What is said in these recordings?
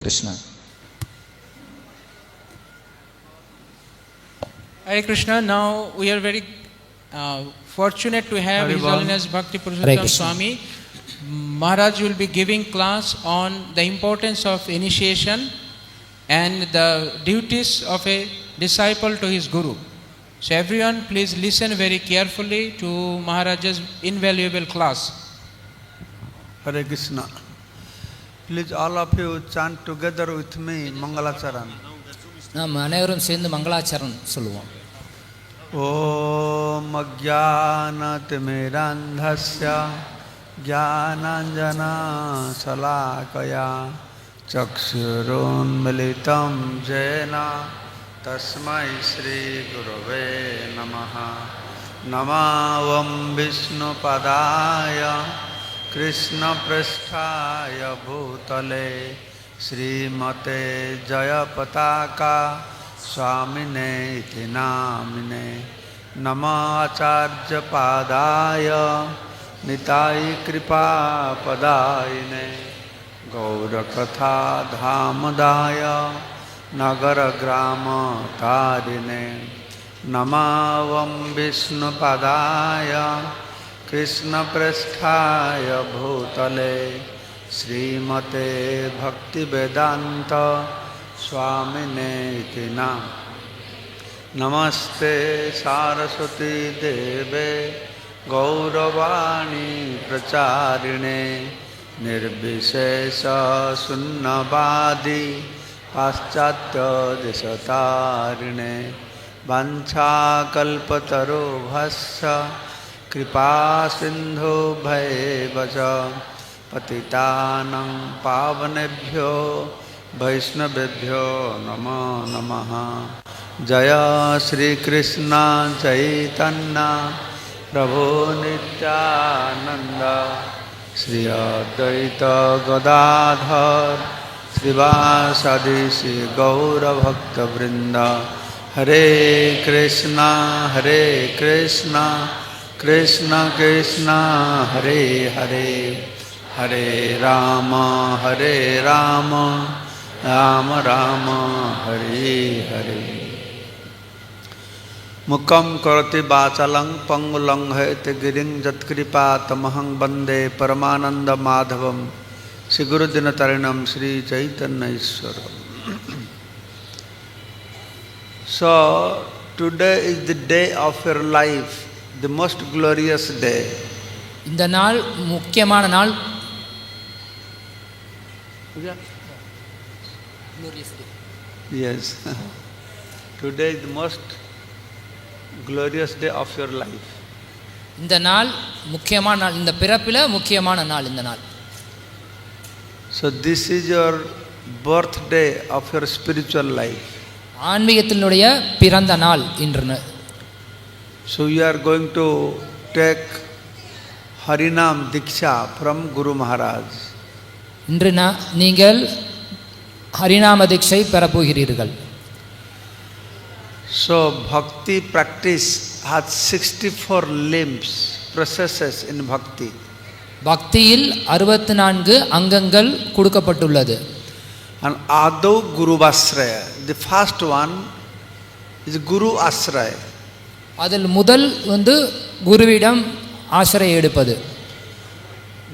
Krishna. Hare Krishna, now we are very uh, fortunate to have His Haribol. Holiness Bhakti Hare Purushottam Swami. Maharaj will be giving class on the importance of initiation and the duties of a disciple to his guru. So everyone please listen very carefully to Maharaj's invaluable class. Hare Krishna. Please, all of you chant together with me Mangalacharan. நாம் அனைவரும் சேர்ந்து மங்களாச்சரண் சொல்லுவோம் ॐ अज्ञानतिमिरन्धस्य ज्ञानाञ्जनाशलाकया चक्षुरुन्मिलितं येन तस्मै श्रीगुरवे नमः नमावं विष्णुपदाय कृष्णपृष्ठाय भूतले श्रीमते जयपताका स्वामिने इति नामिने नमाचार्यपादाय निताय कृपापदायिने गौरकथा धामदाय नगरग्रामतारिणे नमावं विष्णुपदाय कृष्णपृष्ठाय भूतले श्रीमते स्वामिने इति नाम। नमस्ते सारस्वती देवे गौरवाणी प्रचारिणे निर्विशेषशून्यवादी पाश्चात्यदिशतारिणे वाञ्छाकल्पतरुभस्य सिंधु भैव च पतितानं पावनेभ्यो वैष्णवेभ्यो नमो नमः। जय श्रीकृष्ण चैतन्य प्रभो नित्यानन्द। श्री अद्वैत गदाधर श्रीवासदि श्री गौरभक्तवृन्द। हरे कृष्ण हरे कृष्ण। कृष्ण कृष्ण हरे हरे हरे राम हरे राम राम राम, हरे हरे। मुखम करति वाचालंग पंगुलंघयत गिरिंग जत्कृपा तमहंग वंदे परमानंद माधवम श्री गुरुदिन तरणम Shri so today is the day of your life the most glorious day. இந்த நாள் முக்கியமான நாள் Yes. Today is the most glorious day of your life. இந்த நாள் முக்கியமான நாள் இந்த பிறப்பில் முக்கியமான நாள் இந்த நாள் So, this is your birthday of your spiritual life. ஆன்மீகத்தினுடைய பிறந்த நாள் இன்று So, you are going to take Harinam Diksha from Guru Maharaj. இன்று நான் நீங்கள் ஹரிநாம தீட்சை பெறப்போகிறீர்கள் So, bhakti practice has 64 limbs, processes in bhakti. பக்தியில் அறுபத்தி நான்கு அங்கங்கள் கொடுக்கப்பட்டுள்ளது And Ado Guru Vasraya, the first one is Guru Asraya. அதில் முதல் வந்து குருவிடம் ஆசிரியை எடுப்பது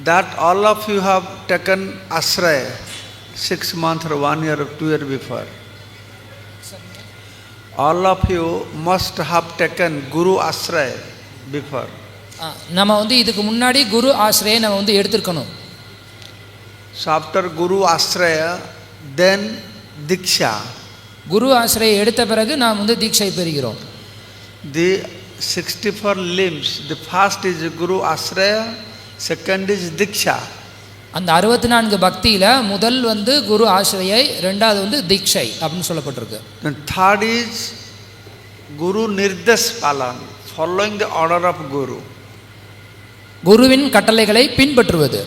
That all of you have taken Asraya six months or one year or two year before. All of you must have taken Guru before. ஆ, நம்ம வந்து இதுக்கு முன்னாடி குரு ஆசிரியை நம்ம வந்து எடுத்திருக்கணும் So after Guru Asraya, then Diksha. குரு ஆசிரியை எடுத்த பிறகு நாம் வந்து தீட்சை பெறுகிறோம் The 64 limbs, the first is Guru Asraya, second is Diksha. அந்த அறுபத்தி நான்கு பக்தியில் முதல் வந்து குரு ஆசிரியை ரெண்டாவது வந்து தீட்சை அப்படின்னு சொல்லப்பட்டிருக்கு third is Guru Nirdesh Palan, following the order of Guru. குருவின் கட்டளைகளை பின்பற்றுவது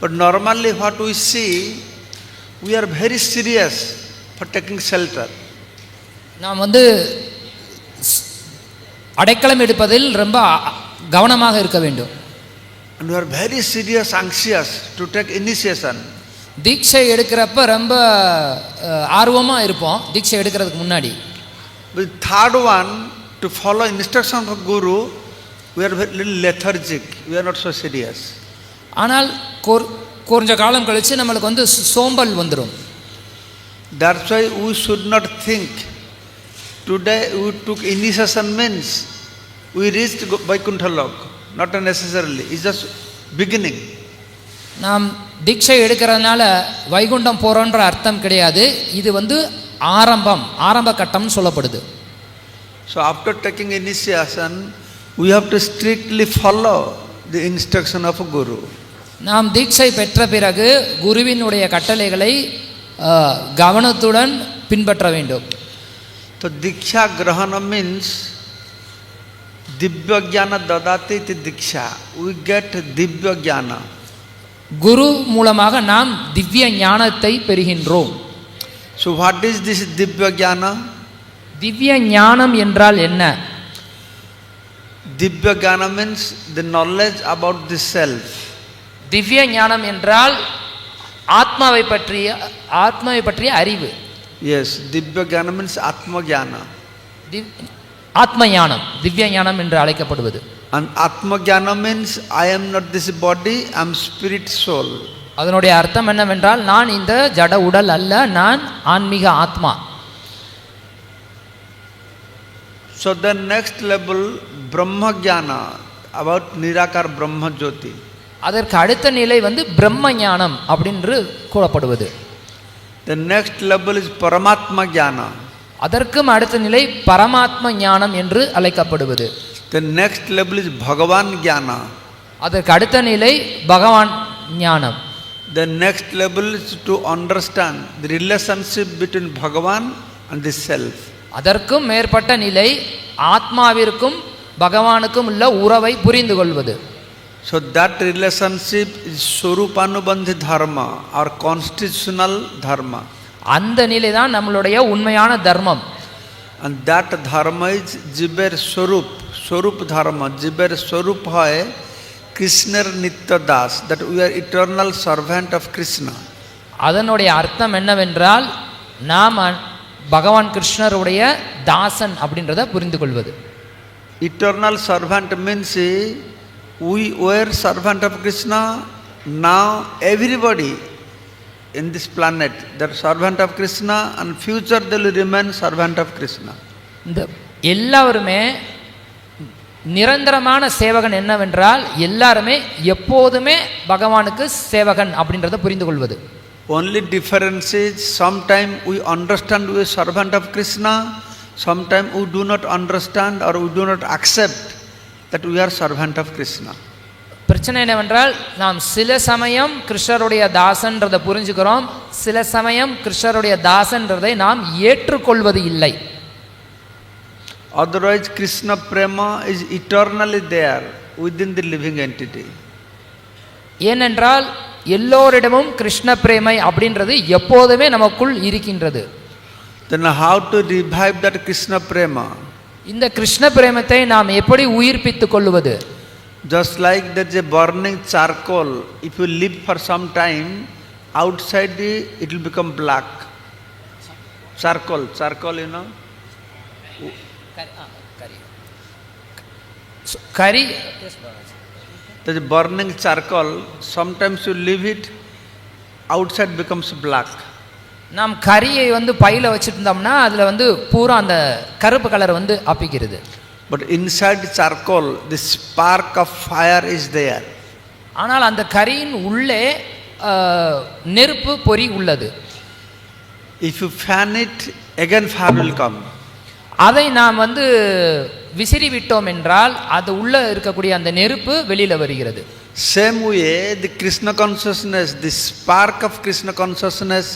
But normally what we see, we are very serious for taking shelter. நாம் வந்து ஸ்- அடைக்கலம் எடுப்பதில் ரொம்ப கவனமாக இருக்க வேண்டும் And we are very serious, anxious to take initiation. தீட்சை எடுக்கிறப்ப ரொம்ப ஆர்வமாக இருப்போம் தீட்சை எடுக்கிறதுக்கு முன்னாடி one, to follow instruction of Guru, we are very little lethargic. We are not so serious. ஆனால் கொர் கொஞ்ச காலம் கழித்து நம்மளுக்கு வந்து சோம்பல் வந்துடும் That's why we should not think. Today we took initiation means we reached Vaikuntha Lok. Not necessarily. It's just beginning. நாம் தீட்சை எடுக்கிறதுனால வைகுண்டம் போகிறோன்ற அர்த்தம் கிடையாது இது வந்து ஆரம்பம் ஆரம்ப கட்டம்னு சொல்லப்படுது So after taking initiation, we have to strictly follow the instruction of Guru. நாம் தீட்சை பெற்ற பிறகு குருவினுடைய கட்டளைகளை கவனத்துடன் பின்பற்ற வேண்டும் Diksha Grahana means Divya Jnana Dadati iti Diksha. We get Divya Jnana. குரு மூலமாக நாம் திவ்ய ஞானத்தை பெறுகின்றோம் So what is this Divya Jnana? திவ்ய ஞானம் என்றால் என்ன Divya Jnana means the knowledge about the self. திவ்ய ஞானம் என்றால் ஆத்மாவை பற்றிய ஆத்மாவை பற்றிய அறிவு Yes, Divya Jnana means Atma Jnana. திவ் ஆத்ம ஞானம் திவ்ய ஞானம் என்று அழைக்கப்படுவது And Atma Jnana means I am not this body, I am spirit soul. அதனுடைய அர்த்தம் என்னவென்றால் நான் இந்த ஜட உடல் அல்ல நான் ஆன்மீக ஆத்மா So the next level, Brahma Jnana, about Nirakar Brahma Jyoti. அதற்கு அடுத்த நிலை வந்து பிரம்ம ஞானம் அப்படின்று கூறப்படுவது The next level is Paramatma Jnana. அதற்கும் அடுத்த நிலை பரமாத்ம ஞானம் என்று அழைக்கப்படுவது The next level is Bhagavan Jnana. அதற்கு அடுத்த நிலை பகவான் ஞானம் The next level is to understand the relationship between Bhagavan and the self. அதற்கும் மேற்பட்ட நிலை ஆத்மாவிற்கும் பகவானுக்கும் உள்ள உறவை புரிந்து கொள்வது So that relationship is Swarupanubandhi Dharma or constitutional Dharma. அந்த நிலை தான் நம்மளுடைய உண்மையான தர்மம் And that Dharma is Jiber Swarup, Swarup Dharma. Jiber Swarup hai Krishna Nitya Das, that we are eternal servant of Krishna. அதனுடைய அர்த்தம் என்னவென்றால் நாம் பகவான் கிருஷ்ணருடைய தாசன் அப்படின்றத புரிந்து கொள்வது servant means eh, we were servant of Krishna, now everybody in this planet, that servant of Krishna and future they will remain servant of Krishna. இந்த எல்லாருமே நிரந்தரமான சேவகன் என்னவென்றால் எல்லாருமே எப்போதுமே பகவானுக்கு சேவகன் அப்படின்றத புரிந்து கொள்வது Only difference is sometime we understand we are servant of Krishna, sometime we do not understand or we do not accept that we are servant of Krishna. பிரச்சனை என்னவென்றால் நாம் சில சமயம் கிருஷ்ணருடைய தாசன்றதை புரிஞ்சுக்கிறோம் சில சமயம் கிருஷ்ணருடைய தாசன்றதை நாம் ஏற்றுக்கொள்வது இல்லை Otherwise, Krishna Prema is eternally there within the living entity. ஏனென்றால் எல்லோரிடமும் கிருஷ்ண பிரேமை அப்படின்றது எப்போதுமே நமக்குள் இருக்கின்றது Then how to revive that Krishna Prema? இந்த கிருஷ்ண பிரேமத்தை நாம் எப்படி உயிர்ப்பித்துக் கொள்வது Just like there's a burning charcoal, if you leave for some time, outside the- it will become black. Charcoal, charcoal, you know. Curry There's a burning charcoal, sometimes you leave it, outside becomes black. நாம் கரியை வந்து பையில் வச்சுட்டு இருந்தோம்னா அதில் வந்து பூரா அந்த கருப்பு கலர் வந்து அப்பிக்கிறது But inside charcoal, the spark of fire is there. ஆனால் அந்த கரியின் உள்ளே நெருப்பு பொறி உள்ளது If you fan it, again fire will come. அதை நாம் வந்து விசிறி விட்டோம் என்றால் அது உள்ள இருக்கக்கூடிய அந்த நெருப்பு வெளியில வருகிறது Same way, the Krishna consciousness, the spark of Krishna consciousness,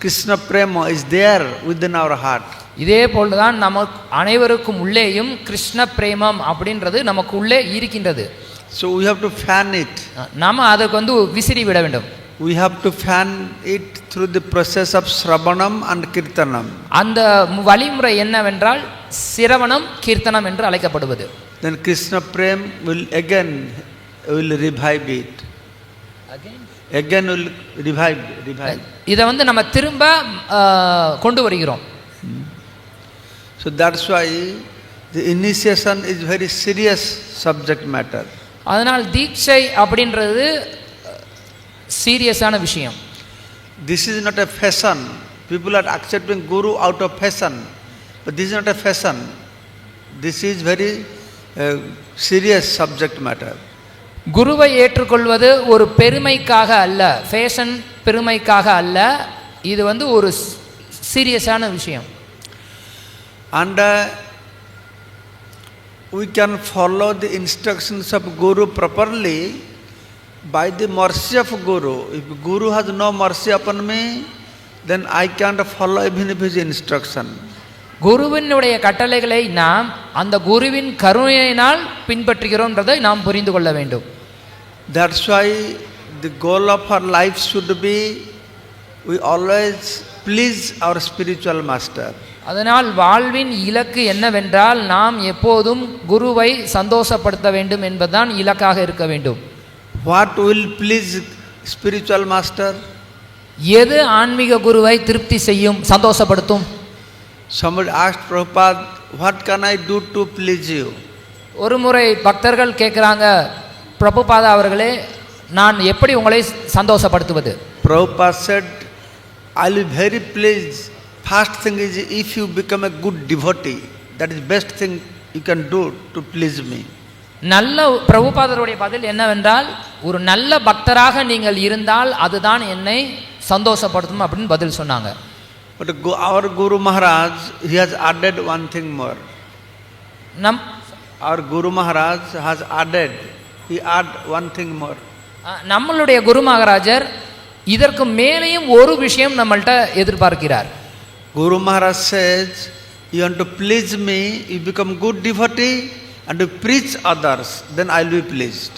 Krishna Prema is there within our heart. இதே போல்தான் நமக்கு அனைவருக்கும் உள்ளேயும் கிருஷ்ண பிரேமம் அப்படின்றது நமக்கு உள்ளே இருக்கின்றது So we have to fan it. நாம அதுக்கு வந்து விசிறி விட வேண்டும் We have to fan it through the process of Sravanam and Kirtanam. அந்த வழிமுறை என்னவென்றால் சிரவணம் கீர்த்தனம் என்று அழைக்கப்படுவது Then Krishna Prem will again will revive it. Again will revive, revive. இதை வந்து நம்ம திரும்ப கொண்டு வருகிறோம் So that's why the initiation is very serious subject matter. அதனால் தீட்சை அப்படின்றது சீரியஸான விஷயம் This is not a fashion. People are accepting Guru out of fashion. But this is not a fashion. This is very uh, serious subject matter. குருவை ஏற்றுக்கொள்வது ஒரு பெருமைக்காக அல்ல ஃபேஷன் பெருமைக்காக அல்ல இது வந்து ஒரு சீரியஸான விஷயம் uh, we can follow the instructions of Guru properly by the mercy of Guru. If Guru has no mercy upon me, then I can't follow even if his instruction. குருவினுடைய கட்டளைகளை நாம் அந்த குருவின் கருணையினால் பின்பற்றுகிறோம்ன்றதை நாம் புரிந்து கொள்ள வேண்டும் That's why the goal of our life should be we always please our spiritual master. அதனால் வாழ்வின் இலக்கு என்னவென்றால் நாம் எப்போதும் குருவை சந்தோஷப்படுத்த வேண்டும் என்பதுதான் இலக்காக இருக்க வேண்டும் What will please spiritual master? எது ஆன்மீக குருவை திருப்தி செய்யும் சந்தோஷப்படுத்தும் Somebody asked Prabhupada, what can I do to please you? ஒரு முறை பக்தர்கள் கேட்குறாங்க பிரபுபாதா அவர்களே நான் எப்படி உங்களை சந்தோஷப்படுத்துவது Prabhupada said, I'll be very pleased. First thing is if you become a good devotee, that is best thing you can do to please me. நல்ல பிரபுபாதருடைய பதில் என்னவென்றால் ஒரு நல்ல பக்தராக நீங்கள் இருந்தால் அதுதான் என்னை சந்தோஷப்படுத்தும் அப்படின்னு பதில் சொன்னாங்க Gu- our Guru Maharaj, he has added one thing more. நம் Our Guru Maharaj has added, he add one thing more. நம்மளுடைய குரு மகாராஜர் இதற்கு மேலேயும் ஒரு விஷயம் நம்மள்ட்ட எதிர்பார்க்கிறார் Guru Maharaj says, you want to please me, you become good devotee and you preach others, then I'll be pleased.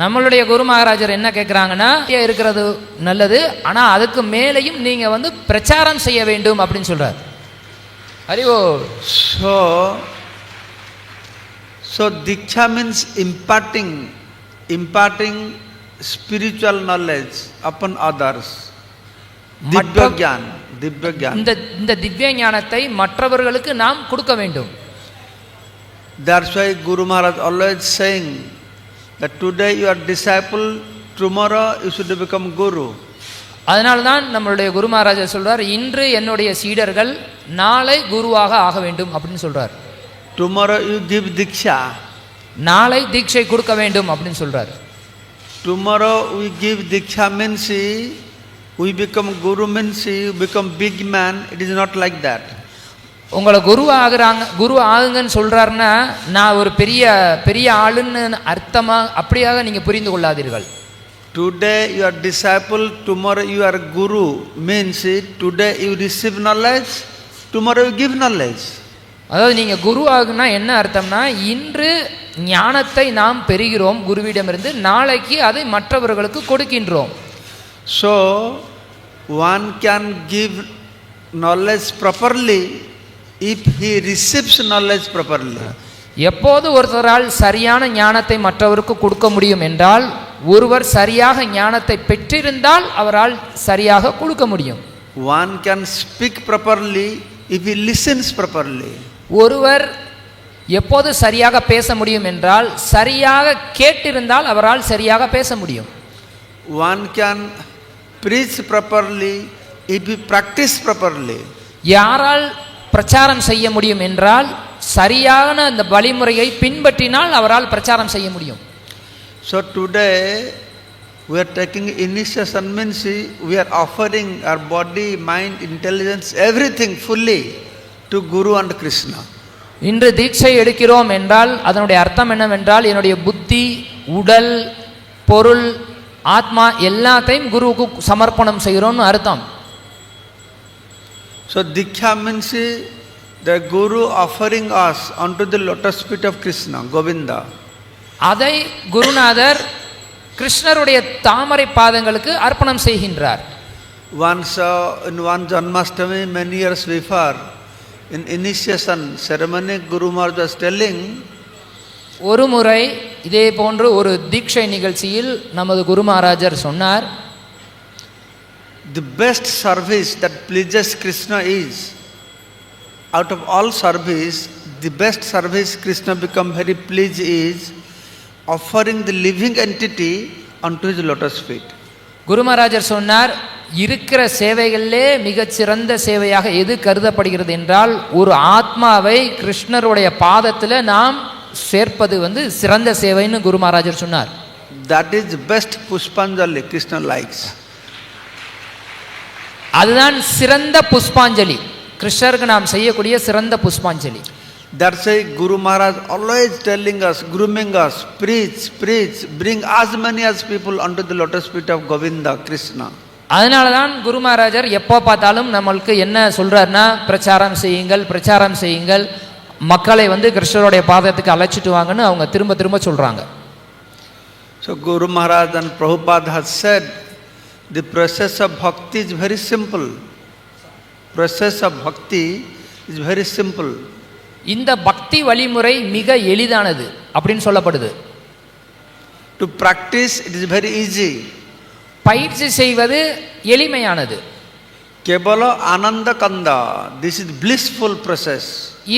நம்மளுடைய குரு மகாராஜர் என்ன கேட்குறாங்கன்னா இருக்கிறது நல்லது ஆனால் அதுக்கு மேலேயும் நீங்கள் வந்து பிரச்சாரம் செய்ய வேண்டும் அப்படின்னு சொல்கிறார் அறிவோ So, so Diksha means imparting, imparting spiritual knowledge upon others. Divya மற்ற- Gyan, Divya Gyan. இந்த இந்த திவ்ய ஞானத்தை மற்றவர்களுக்கு நாம் கொடுக்க வேண்டும் That's why Guru Maharaj always saying that today you are disciple, tomorrow you should become Guru. அதனால்தான் நம்மளுடைய குரு மகாராஜர் சொல்றார் இன்று என்னுடைய சீடர்கள் நாளை குருவாக ஆக வேண்டும் அப்படின்னு சொல்றார் Tomorrow you give Diksha. நாளை தீட்சை கொடுக்க வேண்டும் அப்படின்னு சொல்றார் Tomorrow we give Diksha means we become Guru means you become big man. It is not like that. உங்களை குரு ஆகுறாங்க குரு ஆகுங்கன்னு சொல்றாருன்னா நான் ஒரு பெரிய பெரிய ஆளுன்னு அர்த்தமா அப்படியாக நீங்க புரிந்து கொள்ளாதீர்கள் Today you are disciple, tomorrow you are guru. Means today you receive knowledge, tomorrow you give knowledge. அதாவது நீங்க குரு ஆகுனா என்ன அர்த்தம்னா இன்று ஞானத்தை நாம் பெறுகிறோம் குருவிடமிருந்து நாளைக்கு அதை மற்றவர்களுக்கு கொடுக்கின்றோம் So one can give knowledge properly if he receives knowledge properly. எப்போது ஒருத்தரால் சரியான ஞானத்தை மற்றவருக்கு கொடுக்க முடியும் என்றால் ஒருவர் சரியாக ஞானத்தை பெற்றிருந்தால் அவரால் சரியாக கொடுக்க முடியும் One can speak properly if he listens properly. ஒருவர் எப்போது சரியாக பேச முடியும் என்றால் சரியாக கேட்டிருந்தால் அவரால் சரியாக பேச முடியும் can preach properly if he practice properly. யாரால் பிரச்சாரம் செய்ய முடியும் என்றால் சரியான அந்த வழிமுறையை பின்பற்றினால் அவரால் பிரச்சாரம் செய்ய முடியும் So today we are taking initiation means we are offering our body, mind, intelligence, everything fully to Guru and Krishna. இன்று தீட்சை எடுக்கிறோம் என்றால் அதனுடைய அர்த்தம் என்னவென்றால் என்னுடைய புத்தி உடல் பொருள் ஆத்மா எல்லாத்தையும் குருவுக்கு சமர்ப்பணம் செய்கிறோம்னு அர்த்தம் So Diksha means the Guru offering us onto the lotus feet of Krishna, Govinda. அதை குருநாதர் கிருஷ்ணருடைய தாமரை பாதங்களுக்கு அர்ப்பணம் செய்கின்றார் Once uh, in one Janmashtami many years before, in initiation ceremony, Guru Maharaj was telling, ஒரு முறை இதே போன்று ஒரு தீட்சை நிகழ்ச்சியில் நமது குரு மகாராஜர் சொன்னார் the best service that pleases Krishna is out of all service, the best service Krishna become very pleased is offering the living entity onto his lotus feet. குருமராஜர் சொன்னார் இருக்கிற சேவைகளிலே மிகச்சிறந்த சேவையாக எது கருதப்படுகிறது என்றால் ஒரு ஆத்மாவை கிருஷ்ணருடைய பாதத்தில் நாம் சேர்ப்பது வந்து சிறந்த சேவைன்னு குரு மகாராஜர் சொன்னார் That is best Pushpanjali Krishna likes. அதுதான் சிறந்த புஷ்பாஞ்சலி கிருஷ்ணருக்கு நாம் செய்யக்கூடிய சிறந்த புஷ்பாஞ்சலி That's why Guru Maharaj always telling us, grooming us, preach, preach, bring as many as people onto the lotus feet of Govinda, Krishna. அதனால தான் குரு மகாராஜர் எப்போ பார்த்தாலும் நம்மளுக்கு என்ன சொல்றாருன்னா பிரச்சாரம் செய்யுங்கள் பிரச்சாரம் செய்யுங்கள் மக்களை வந்து கிருஷ்ணருடைய பாதத்துக்கு அழைச்சிட்டு வாங்கன்னு அவங்க திரும்ப திரும்ப சொல்றாங்க So Guru Maharaj and Prabhupada has said the process of bhakti is very simple. Process of bhakti is very simple. இந்த பக்தி வழிமுறை மிக எளிதானது அப்படின்னு சொல்லப்படுது To practice it is very easy. பயிற்சி செய்வது எளிமையானது Kevala Ananda Kanda. This is blissful process.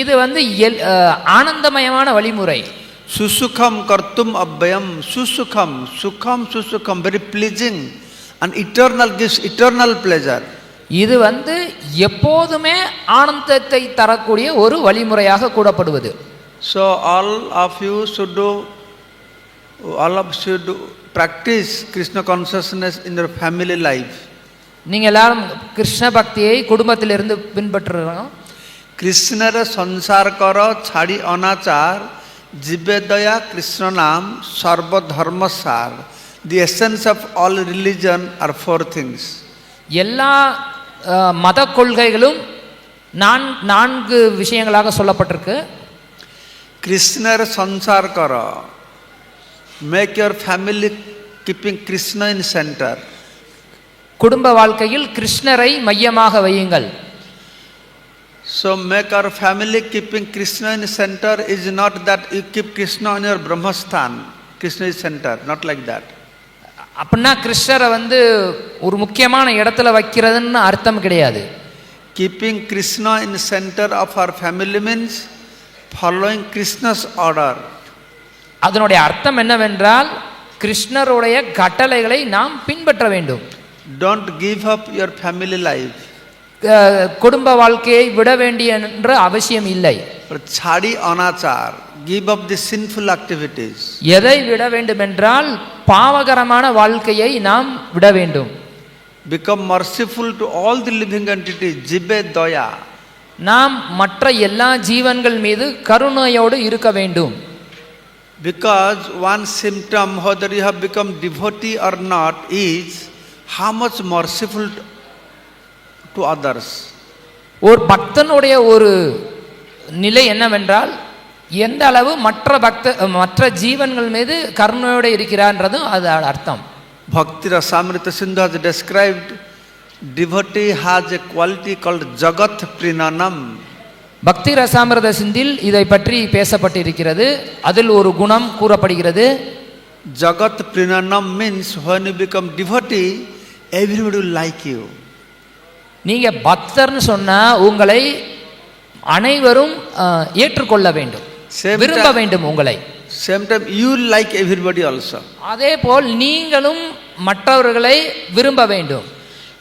இது வந்து எல்- ஆனந்தமயமான வழிமுறை Susukham kartum abhyam. Susukham. Sukham susukham. Very pleasing. And eternal gives eternal pleasure. இது வந்து எப்போதுமே ஆனந்தத்தை தரக்கூடிய ஒரு வழிமுறையாக கூடப்படுவது So all of you should do, all of you should do, practice Krishna consciousness in your family life. நீங்க எல்லாரும் கிருஷ்ண பக்தியை குடும்பத்திலிருந்து பின்பற்றுறோம் কৃষ্ণের সংসার কর ছাড়ি অনাচার জীবে দয়া কৃষ্ণ নাম সর্বধর্ম সার the essence of all religion are four things எல்லா அஹ், மத கொள்கைகளும் நான் நான்கு விஷயங்களாக சொல்லப்பட்டிருக்கு কৃষ্ণের সংসার কর make your family keeping Krishna in center குடும்ப வாழ்க்கையில் கிருஷ்ணரை மையமாக வையுங்கள். So make our family keeping Krishna in center is not that you keep Krishna in your பிரம்மஸ்தான் Krishna is center not like that அப்படின்னா கிருஷ்ணரை வந்து ஒரு முக்கியமான இடத்துல வைக்கிறதுன்னு அர்த்தம் கிடையாது. Keeping Krishna in centre of our family means following Krishna's order அதனுடைய அர்த்தம் என்னவென்றால் கிருஷ்ணருடைய கட்டளைகளை நாம் பின்பற்ற வேண்டும் give up your family life. அஹ், குடும்ப வாழ்க்கையை விட வேண்டிய என்ற அவசியம் இல்லை chadi anachar, give up the sinful activities. எதை விட வேண்டும் என்றால் பாவகரமான வாழ்க்கையை நாம் விட வேண்டும் Become merciful to all the living entities, jibe daya. நாம் மற்ற எல்லா ஜீவன்கள் மீது கருணையோடு இருக்க வேண்டும் Because one symptom, whether you have become devotee or not, is how much merciful to- to others. ஒரு பக்தனுடைய ஒரு நிலை என்னவென்றால் எந்த அளவு மற்ற பக்த மற்ற ஜீவன்கள் மீது கருணையோடு இருக்கிறான்றதும் அது அர்த்தம் Bhakti Rasamrita Sindhu has described devotee has a quality called Jagat Prinanam. பக்தி ரசாமிரத சிந்தில் இதை பற்றி பேசப்பட்டிருக்கிறது அதில் ஒரு குணம் கூறப்படுகிறது Jagat Prinanam means when you become devotee, everybody will like you. நீங்க பக்தர்னு சொன்னா உங்களை அனைவரும் ஏற்றுக்கொள்ள வேண்டும் விரும்ப வேண்டும் உங்களை time, you will like everybody also. அதே போல் நீங்களும் மற்றவர்களை விரும்ப வேண்டும்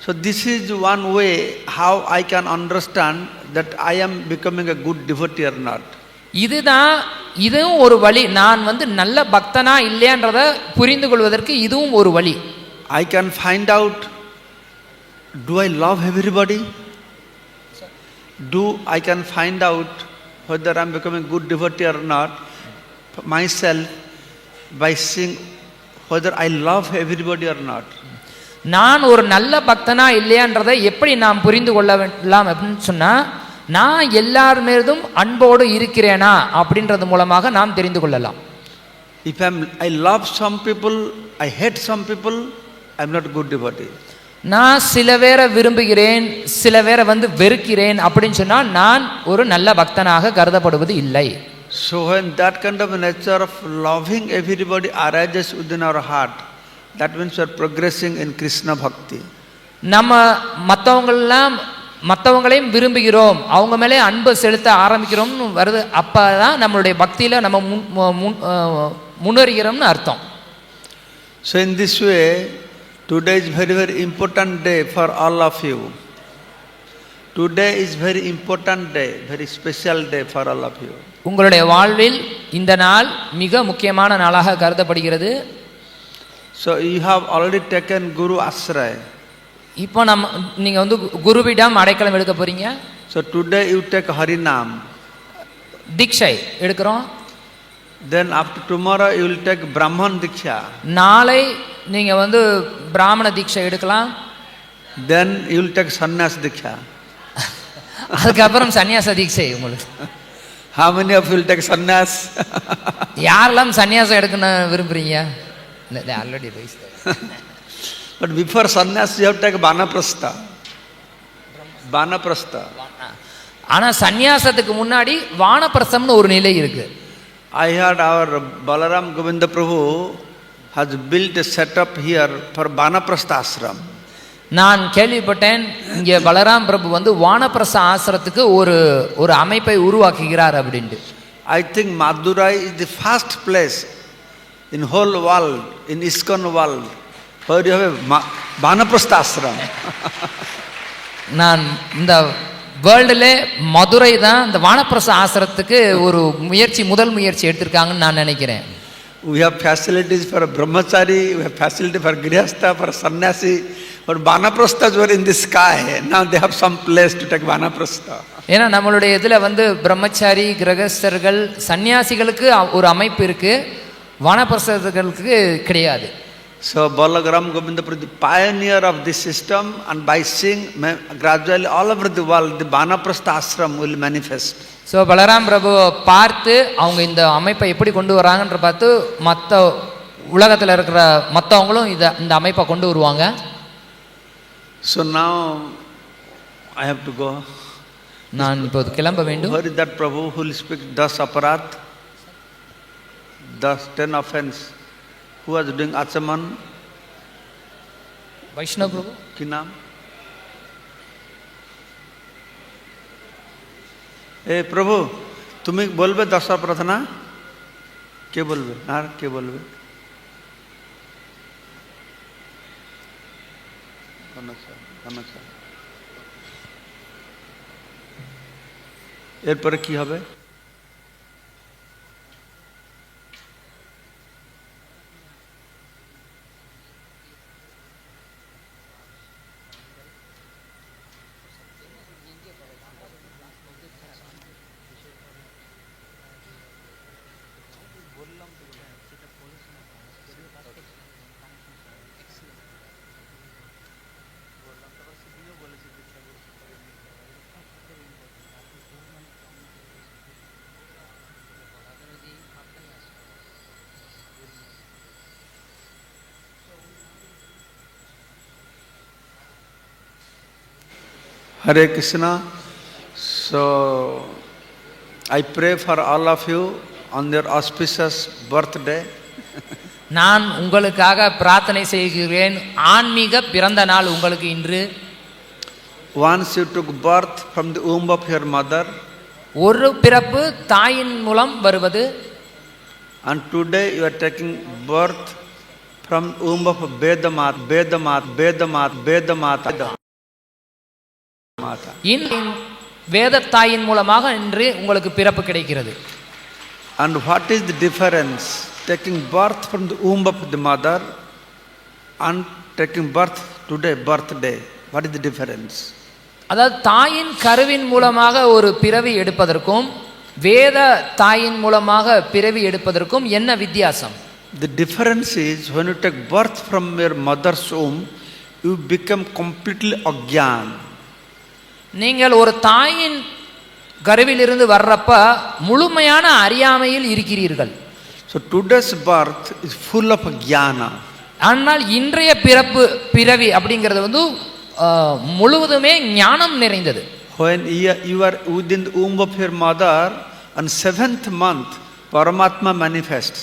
So, this is one way how I can understand that I am becoming a good devotee or not. இதுதான் இதுவும் ஒரு வழி நான் வந்து நல்ல பக்தனா இல்லையான்றத புரிந்து கொள்வதற்கு இதுவும் ஒரு வழி I can find out do I love everybody? Do I can find out whether I'm becoming good devotee or not myself by seeing whether I love everybody or not. நான் ஒரு நல்ல பக்தனா இல்லையான்றதை எப்படி நாம் புரிந்து கொள்ளலாம் அப்படின்னு சொன்னா நான் எல்லார் மீதும் அன்போடு இருக்கிறேனா அப்படின்றது மூலமாக நாம் தெரிந்து கொள்ளலாம் If I'm, I love some people, I hate some people, I'm not good devotee. நான் சில பேரை விரும்புகிறேன் சில பேரை வந்து வெறுக்கிறேன் அப்படின்னு சொன்னால் நான் ஒரு நல்ல பக்தனாக கருதப்படுவது இல்லை when that kind of nature of loving everybody arises within our heart, that means we are progressing in Krishna bhakti. நம்ம மற்றவங்களெல்லாம் மற்றவங்களையும் விரும்புகிறோம் அவங்க மேலே அன்பு செலுத்த ஆரம்பிக்கிறோம்னு வருது அப்போ தான் நம்மளுடைய பக்தியில் நம்ம முன் முன்னேறுகிறோம்னு அர்த்தம் So, in this way, today is very, very important day for all of you. Today is very important day, very special day for all of you. உங்களுடைய வாழ்வில் இந்த நாள் மிக முக்கியமான நாளாக கருதப்படுகிறது So, you have already taken Guru Asray. இப்போ நம்ம நீங்கள் வந்து குருவிடம் அடைக்கலம் எடுக்க போகிறீங்க So, today you take Harinam. தீட்சை எடுக்கிறோம் Then, after tomorrow, you will take Brahman Diksha. நாளை நீங்கள் வந்து பிராமண தீட்சை எடுக்கலாம் Then, you will take Sannyas Diksha. அதுக்கப்புறம் சன்னியாச தீட்சை உங்களுக்கு many of you will take Sannyas? யாரெல்லாம் சன்னியாசம் எடுக்கணும் விரும்புறீங்க இல்லை already but before Sannyas, you have to take Banaprastha. Banaprastha. ஆனால் சந்நியாசத்துக்கு முன்னாடி வானப்பிரசம்னு ஒரு நிலை இருக்கு heard our Balaram Govinda Prabhu has built a setup here for Banaprastha ashram. நான் கேள்விப்பட்டேன் இங்கே பலராம் பிரபு வந்து வானப்பிரச ஆசிரத்துக்கு ஒரு ஒரு அமைப்பை உருவாக்குகிறார் அப்படின்ட்டு I think Madurai is the first place in whole world, in ISKCON world, a Banaprastha ashram. நான் இந்த வேர்ல்டுலே மதுரை தான் இந்த வானப்பிரச ஆசிரத்துக்கு ஒரு முயற்சி முதல் முயற்சி எடுத்திருக்காங்கன்னு நான் நினைக்கிறேன் We have facilities for brahmachari, we have facility for grihastha, for sannyasi, but Banaprasthas were in the sky. Now they have some place to take Banaprastha. ஏன்னா நம்மளுடைய இதில் வந்து பிரம்மச்சாரி கிரகஸ்தர்கள் சன்னியாசிகளுக்கு ஒரு அமைப்பு இருக்கு வானப்பிரசர்களுக்கு கிடையாது So Balagram Govinda Prabhu, pioneer of this system, and by seeing gradually all over the world, the Banaprastha ashram will manifest. So Balaram Prabhu பார்த்து அவங்க இந்த அமைப்பை எப்படி கொண்டு வராங்கன்ற பார்த்து மற்ற உலகத்தில் இருக்கிற மற்றவங்களும் இதை இந்த அமைப்பை கொண்டு வருவாங்க So now I have to go. நான் இப்போது கிளம்ப வேண்டும் that Prabhu who will speak das aparat? Das ten offense. who was doing achaman. Vaishnav Prabhu. की नाम ए प्रभु तुम्हें बोलबे दशा प्रार्थना के बोलबे आर के बोलबे এরপরে কি হবে Hare Krishna. So, I pray for all of you on their auspicious birthday. நான் உங்களுக்காக பிரார்த்தனை செய்கிறேன் ஆன்மீக பிறந்த நாள் உங்களுக்கு இன்று Once you took birth from the womb of your mother, ஒரு பிறப்பு தாயின் மூலம் வருவது and today you are taking birth from womb of Vedamat, Vedamat, Vedamat, Vedamat, Mata. இன் வேதத்தாயின் மூலமாக இன்று உங்களுக்கு பிறப்பு கிடைக்கிறது And what is the difference taking birth from the womb of the mother and taking birth today, birthday? What is the difference? அதாவது தாயின் கருவின் மூலமாக ஒரு பிறவி எடுப்பதற்கும் வேத தாயின் மூலமாக பிறவி எடுப்பதற்கும் என்ன வித்தியாசம் The difference is when you take birth from your mother's womb, you become completely agyan. நீங்கள் ஒரு தாயின் கருவிலிருந்து வர்றப்ப முழுமையான அறியாமையில் இருக்கிறீர்கள் So today's birth is full of jnana. ஆனால் இன்றைய பிறப்பு பிறவி அப்படிங்கிறது வந்து முழுவதுமே ஞானம் நிறைந்தது When you are within the womb of your mother, on seventh month, Paramatma manifests.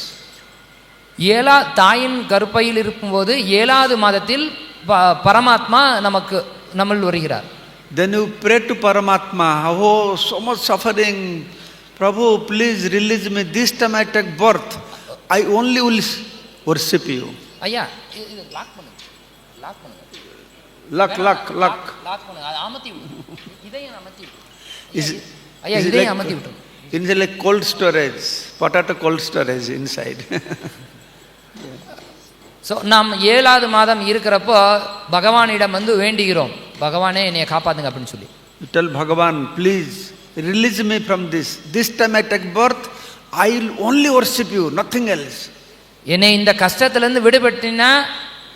ஏழா தாயின் கருப்பையில் இருக்கும்போது ஏழாவது மாதத்தில் ப- பரமாத்மா நமக்கு நம்மள் வருகிறார் Then you pray to Paramatma, oh, so much suffering. Prabhu, please release me. This time I take birth. I only will worship you. ஐயா இது- லாக் பண்ணுங்க லாக் பண்ணுங்க luck, luck. லாக் பண்ணுங்க அதை அமர்த்தி விட்டு இதையும் அமர்த்தி ஐயா இதையும் அமர்த்தி விட்டுருங்க it's like cold storage, potato cold storage inside. So நாம் ஏழாவது மாதம் இருக்கிறப்போ பகவானிடம் வந்து வேண்டுகிறோம் பகவானே என்னைய காப்பாத்துங்க அப்படின்னு சொல்லி you tell Bhagavan, please release me from this. This time I take birth, I will only worship you, nothing else. என்னை இந்த கஷ்டத்திலேருந்து விடுபட்டினா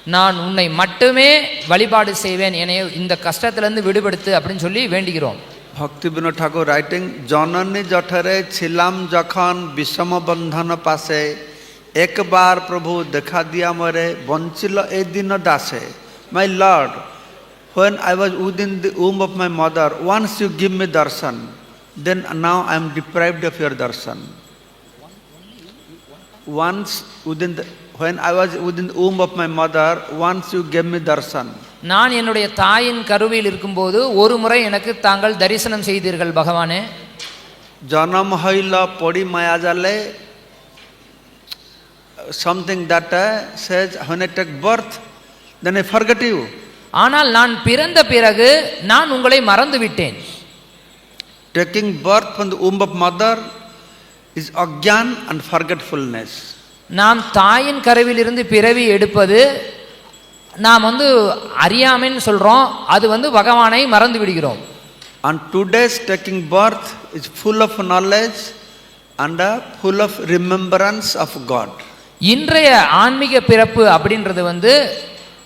நான் உன்னை மட்டுமே வழிபாடு செய்வேன் என்னை இந்த கஷ்டத்திலேருந்து விடுபடுத்து அப்படின்னு சொல்லி வேண்டுகிறோம் ভক্তি বিনোদ ঠাকুর রাইটিং জননী জঠরে ছিলাম যখন বিষম বন্ধন পাশে একবার প্রভু দেখা দিয়া মরে বঞ্চিল এই দিন দাসে my lord when I was within the womb of my mother, once you give me darshan, then now I am deprived of your darshan. Once within the, when I was within the womb of my mother, once you gave me darshan. நான் என்னுடைய தாயின் கருவியில் இருக்கும்போது ஒரு முறை எனக்கு தாங்கள் தரிசனம் செய்தீர்கள் பகவானே ஜனம் ஹைலா பொடி மயாஜாலே something that says when I take birth then I forget you ஆனால் நான் பிறந்த பிறகு நான் உங்களை மறந்து விட்டேன் birth from the womb of mother is agyan and forgetfulness. நாம் தாயின் கருவிலிருந்து பிறவி எடுப்பது நாம் வந்து அறியாமைன்னு சொல்றோம் அது வந்து பகவானை மறந்து விடுகிறோம் And today's taking birth is full of knowledge and uh, full of remembrance of God. இன்றைய ஆன்மீக பிறப்பு அப்படின்றது வந்து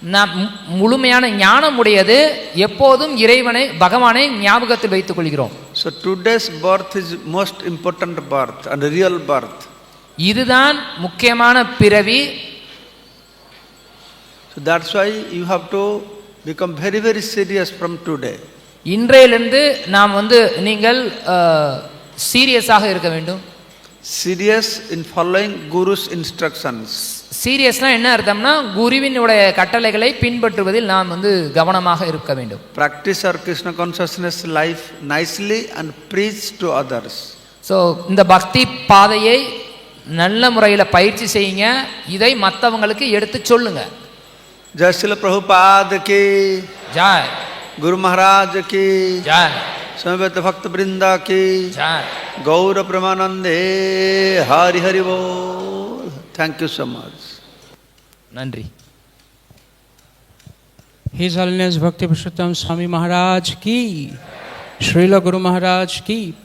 நாம் மு- முழுமையான ஞானம் உடையது எப்போதும் இறைவனை பகவானை ஞாபகத்தில் வைத்துக் கொள்கிறோம் So today's birth is most important birth and real birth. இதுதான் முக்கியமான பிறவி So that's why you have to become very, very serious from today. இன்றையிலிருந்து நாம் வந்து நீங்கள் சீரியஸாக இருக்க வேண்டும் Serious in following Guru's instructions. சீரியஸ்னா என்ன அர்த்தம்னா குருவினுடைய கட்டளைகளை பின்பற்றுவதில் நாம் வந்து கவனமாக இருக்க வேண்டும் Practice our Krishna consciousness life nicely and preach to others. So இந்த பக்தி பாதையை நல்ல முறையில் பயிற்சி செய்யுங்க இதை மற்றவங்களுக்கு எடுத்து சொல்லுங்க Prabhupada ki, ஜாய் Maharaj ki, ஜாய் Samveta Bhakta Brinda ki, ஜாய் Gaura Pramanande, Hari Hari Bol. Thank you so much. Nandri. His Holiness Bhakti Purushottam Swami Maharaj ki. Srila Guru Maharaj ki.